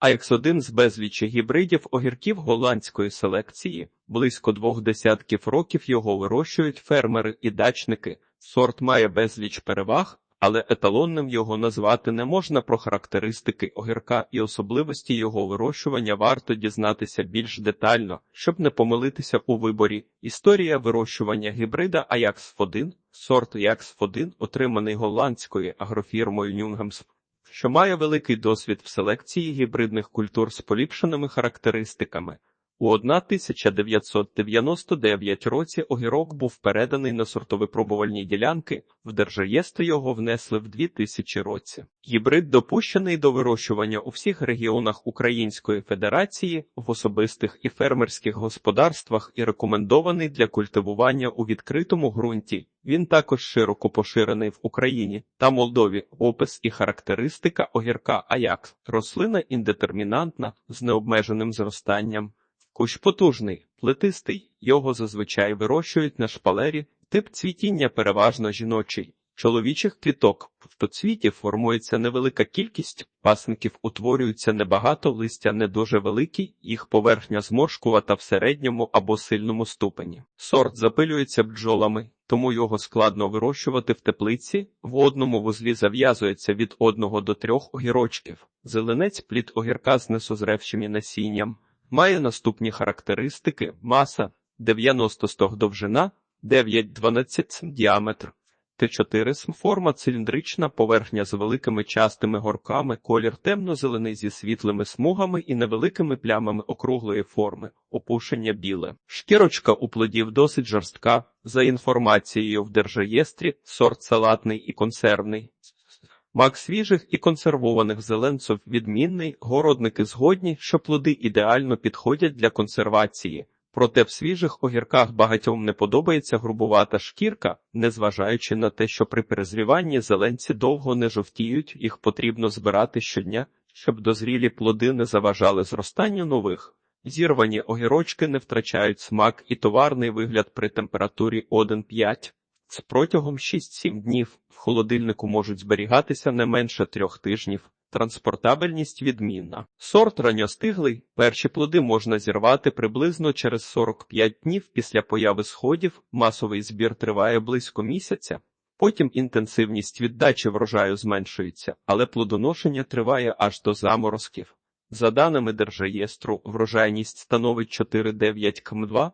Аякс один з безлічі гібридів огірків голландської селекції. Близько двох десятків років його вирощують фермери і дачники. Сорт має безліч переваг, але еталонним його назвати не можна про характеристики огірка і особливості його вирощування варто дізнатися більш детально, щоб не помилитися у виборі. Історія вирощування гібрида Аякс 1 сорт Аякс 1 отриманий голландською агрофірмою Нюнгемс, що має великий досвід в селекції гібридних культур з поліпшеними характеристиками. У 1999 році огірок був переданий на сортовипробувальні ділянки, в держреєстр його внесли в 2000 році. Гібрид допущений до вирощування у всіх регіонах Української Федерації, в особистих і фермерських господарствах і рекомендований для культивування у відкритому ґрунті. Він також широко поширений в Україні та Молдові. Опис і характеристика огірка Аякс. Рослина індетермінантна з необмеженим зростанням. Кущ потужний, плетистий, його зазвичай вирощують на шпалері, тип цвітіння переважно жіночий. Чоловічих квіток в тоцвіті формується невелика кількість, пасинків утворюється небагато, листя не дуже великі, їх поверхня зморшкувата в середньому або сильному ступені. Сорт запилюється бджолами, тому його складно вирощувати в теплиці, в одному вузлі зав'язується від одного до трьох огірочків. Зеленець плід огірка з несозревшим насінням. Має наступні характеристики: маса 90 стог довжина, 9-12 см діаметр, Т4 см форма циліндрична, поверхня з великими частими горками, колір темно-зелений зі світлими смугами і невеликими плямами округлої форми, опушення біле. Шкірочка у плодів досить жорстка. За інформацією в держреєстрі, сорт салатний і консервний. Мак свіжих і консервованих зеленців відмінний, городники згодні, що плоди ідеально підходять для консервації. Проте в свіжих огірках багатьом не подобається грубувата шкірка, незважаючи на те, що при перезріванні зеленці довго не жовтіють, їх потрібно збирати щодня, щоб дозрілі плоди не заважали зростанню нових. Зірвані огірочки не втрачають смак і товарний вигляд при температурі 1,5. Протягом 6-7 днів в холодильнику можуть зберігатися не менше трьох тижнів. Транспортабельність відмінна. Сорт ранньостиглий. Перші плоди можна зірвати приблизно через 45 днів після появи сходів. Масовий збір триває близько місяця. Потім інтенсивність віддачі врожаю зменшується, але плодоношення триває аж до заморозків. За даними Держреєстру, врожайність становить 4,9 км2,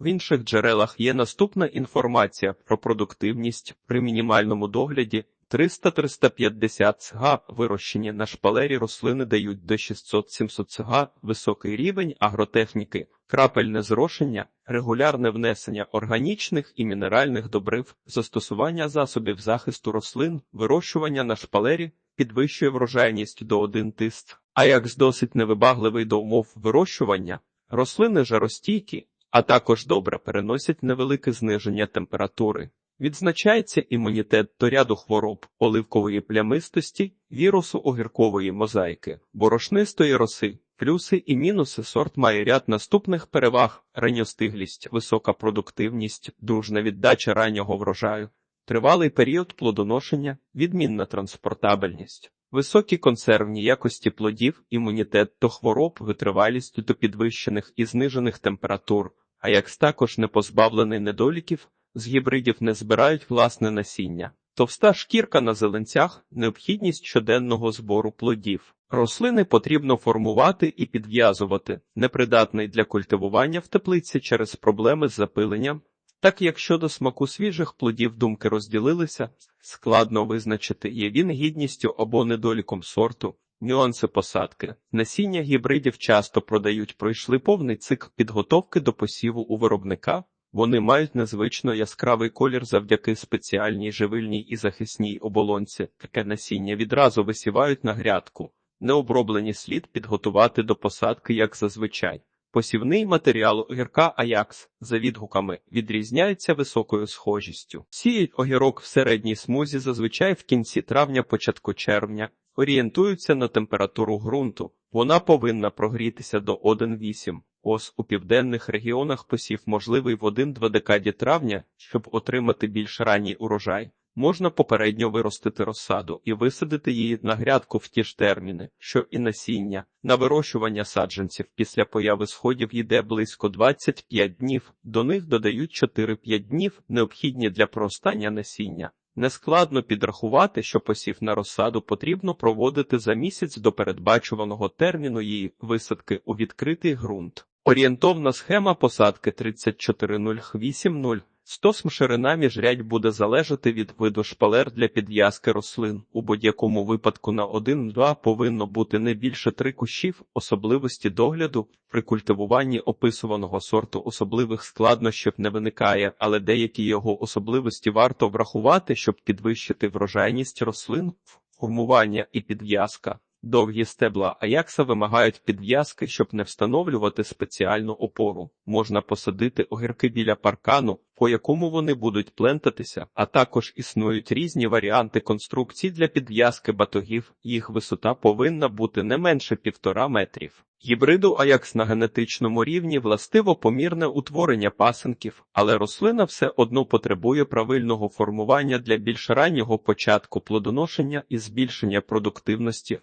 в інших джерелах є наступна інформація про продуктивність при мінімальному догляді 300-350 цга вирощені на шпалері рослини дають до 600-700 цга, високий рівень агротехніки, крапельне зрошення, регулярне внесення органічних і мінеральних добрив, застосування засобів захисту рослин, вирощування на шпалері підвищує врожайність до 1 тист. А як з досить невибагливий до умов вирощування, рослини жаростійкі, а також добре переносять невелике зниження температури. Відзначається імунітет до ряду хвороб, оливкової плямистості, вірусу огіркової мозаїки, борошнистої роси. Плюси і мінуси сорт має ряд наступних переваг: ранньостиглість, висока продуктивність, дружна віддача раннього врожаю, тривалий період плодоношення, відмінна транспортабельність, високі консервні якості плодів, імунітет до хвороб, витривалість до підвищених і знижених температур, а як також не позбавлений недоліків з гібридів не збирають власне насіння. Товста шкірка на зеленцях необхідність щоденного збору плодів. Рослини потрібно формувати і підв'язувати, непридатний для культивування в теплиці через проблеми з запиленням. Так як щодо смаку свіжих плодів думки розділилися, складно визначити, є він гідністю або недоліком сорту, нюанси посадки. Насіння гібридів часто продають, пройшли повний цикл підготовки до посіву у виробника. Вони мають незвично яскравий колір завдяки спеціальній живильній і захисній оболонці. Таке насіння відразу висівають на грядку. Необроблені слід підготувати до посадки, як зазвичай. Посівний матеріал огірка Аякс за відгуками відрізняється високою схожістю. Сіють огірок в середній смузі зазвичай в кінці травня, початку червня, орієнтуються на температуру ґрунту. Вона повинна прогрітися до 1,8. Ос у південних регіонах посів можливий в 1-2 декаді травня, щоб отримати більш ранній урожай. Можна попередньо виростити розсаду і висадити її на грядку в ті ж терміни, що і насіння. На вирощування саджанців після появи сходів йде близько 25 днів, до них додають 4-5 днів, необхідні для проростання насіння. Нескладно підрахувати, що посів на розсаду потрібно проводити за місяць до передбачуваного терміну її висадки у відкритий ґрунт. Орієнтовна схема посадки 34080. Стосм ширина міжрядь буде залежати від виду шпалер для підв'язки рослин. У будь-якому випадку на 1-2 повинно бути не більше три кущів, особливості догляду. При культивуванні описуваного сорту особливих складнощів не виникає, але деякі його особливості варто врахувати, щоб підвищити врожайність рослин, формування і підв'язка. Довгі стебла аякса вимагають підв'язки, щоб не встановлювати спеціальну опору. Можна посадити огірки біля паркану, по якому вони будуть плентатися, а також існують різні варіанти конструкцій для підв'язки батогів. Їх висота повинна бути не менше півтора метрів. Гібриду аякс на генетичному рівні властиво помірне утворення пасенків, але рослина все одно потребує правильного формування для більш раннього початку плодоношення і збільшення продуктивності.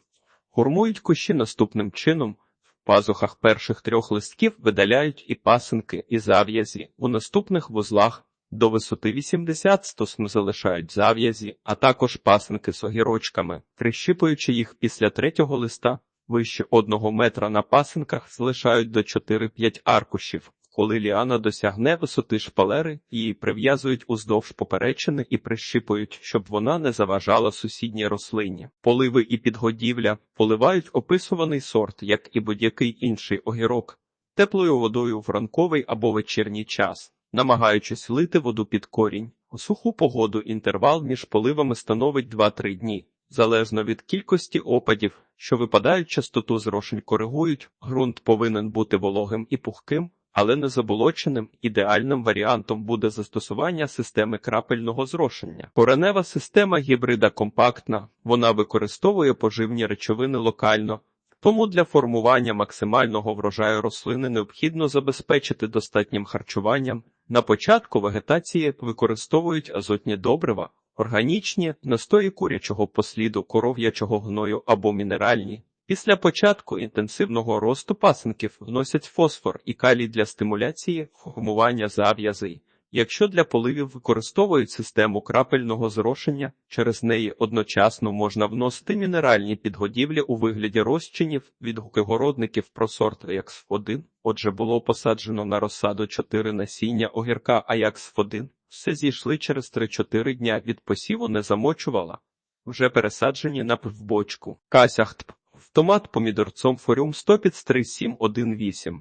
Формують кущі наступним чином. В пазухах перших трьох листків видаляють і пасинки, і зав'язі. У наступних вузлах до висоти 80 стосм залишають зав'язі, а також пасинки з огірочками, прищипуючи їх після третього листа, вище одного метра на пасинках залишають до 4-5 аркушів. Коли ліана досягне висоти шпалери, її прив'язують уздовж поперечини і прищипують, щоб вона не заважала сусідній рослині. Поливи і підгодівля поливають описуваний сорт, як і будь-який інший огірок, теплою водою в ранковий або вечірній час, намагаючись лити воду під корінь. У суху погоду інтервал між поливами становить 2-3 дні. Залежно від кількості опадів, що випадають, частоту зрошень коригують, ґрунт повинен бути вологим і пухким але не заболоченим ідеальним варіантом буде застосування системи крапельного зрошення. Коренева система гібрида компактна, вона використовує поживні речовини локально. Тому для формування максимального врожаю рослини необхідно забезпечити достатнім харчуванням. На початку вегетації використовують азотні добрива, органічні настої курячого посліду, коров'ячого гною або мінеральні. Після початку інтенсивного росту пасинків вносять фосфор і калій для стимуляції формування зав'язей. Якщо для поливів використовують систему крапельного зрошення, через неї одночасно можна вносити мінеральні підгодівлі у вигляді розчинів відгуки городників про сорт Аякс-1. Отже, було посаджено на розсаду 4 насіння огірка Аякс-1. Все зійшли через 3-4 дня від посіву не замочувала. Вже пересаджені на бочку. Касяхтп. Томат помідорцом форум 100 під 3718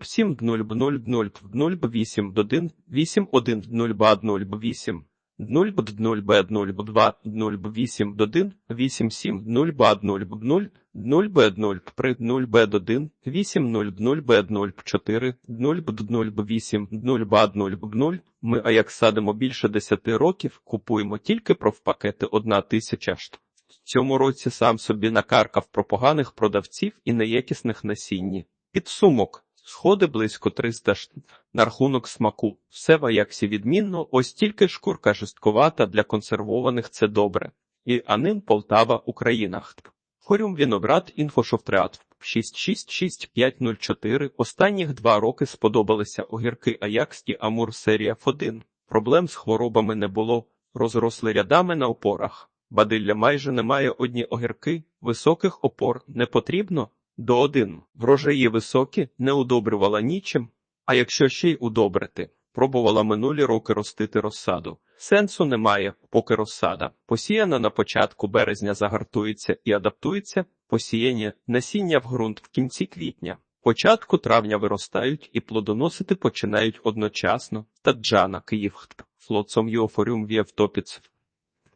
07 0 0 0 0 8 1 8 1 0 2 0 8 0 б 0 б 0 б 2 0 б 8 1 8 7 0 б 0 0 0 б 0 при 0 б 1 8 0 0 б 0 4 0 б 0 8 0 б 0 0 Ми, а як садимо більше 10 років, купуємо тільки профпакети 1 тисяча штук цьому році сам собі накаркав про поганих продавців і неякісних насінні. Підсумок. Сходи близько 300 ш... на рахунок смаку. Все в аяксі відмінно, ось тільки шкурка жорстковата для консервованих це добре. І Анин Полтава, Україна. Хорюм Віноград, інфошофтреат 666504. Останніх два роки сподобалися огірки Аякс і Амур серія Ф1. Проблем з хворобами не було, розросли рядами на опорах. Бадилля майже немає одні огірки, високих опор не потрібно до один. Врожаї високі, не удобрювала нічим, а якщо ще й удобрити, пробувала минулі роки ростити розсаду. Сенсу немає, поки розсада. Посіяна на початку березня загартується і адаптується, посіяння насіння в ґрунт в кінці квітня. Початку травня виростають і плодоносити починають одночасно. Таджана, Київ, флоцом Йофоріум Вєвтопіц.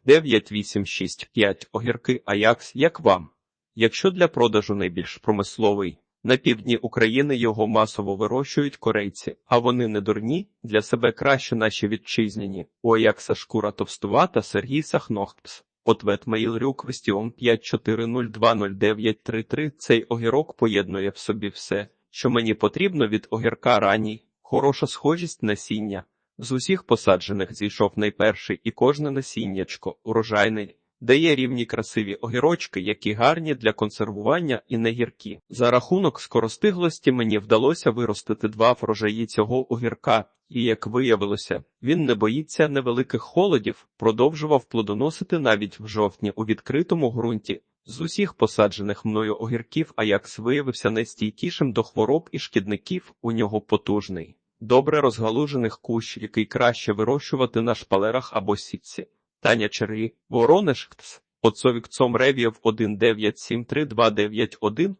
9865 огірки Аякс як вам. Якщо для продажу найбільш промисловий, на півдні України його масово вирощують корейці, а вони не дурні, для себе краще наші вітчизняні. У Аякса шкура товстувата Сергій Сахнохпс. Ответ Мейл Рюк Вестіон 54020933 Цей огірок поєднує в собі все, що мені потрібно від огірка ранній, хороша схожість насіння, З усіх посаджених зійшов найперший і кожне насіннячко урожайний. Дає рівні красиві огірочки, які гарні для консервування і не гіркі. За рахунок скоростиглості мені вдалося виростити два врожаї цього огірка, і, як виявилося, він не боїться невеликих холодів, продовжував плодоносити навіть в жовтні у відкритому ґрунті. З усіх посаджених мною огірків Аякс виявився найстійкішим до хвороб і шкідників, у нього потужний. Добре розгалужених кущ, який краще вирощувати на шпалерах або сітці. Таня Чері, Воронеж, КТС, Оцовікцом Ревієв 1973291,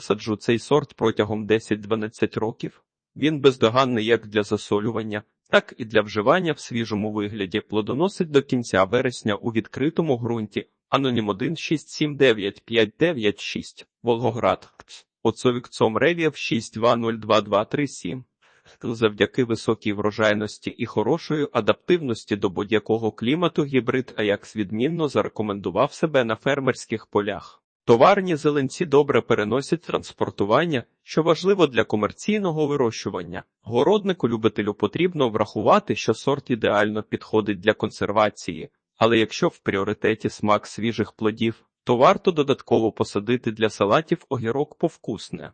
саджу цей сорт протягом 10-12 років. Він бездоганний як для засолювання, так і для вживання в свіжому вигляді плодоносить до кінця вересня у відкритому ґрунті. Анонім 1679596, Волгоград, КТС, Оцовікцом Ревієв 62022237. Завдяки високій врожайності і хорошої адаптивності до будь-якого клімату гібрид Аякс відмінно зарекомендував себе на фермерських полях. Товарні зеленці добре переносять транспортування, що важливо для комерційного вирощування. Городнику-любителю потрібно врахувати, що сорт ідеально підходить для консервації, але якщо в пріоритеті смак свіжих плодів, то варто додатково посадити для салатів огірок повкусне.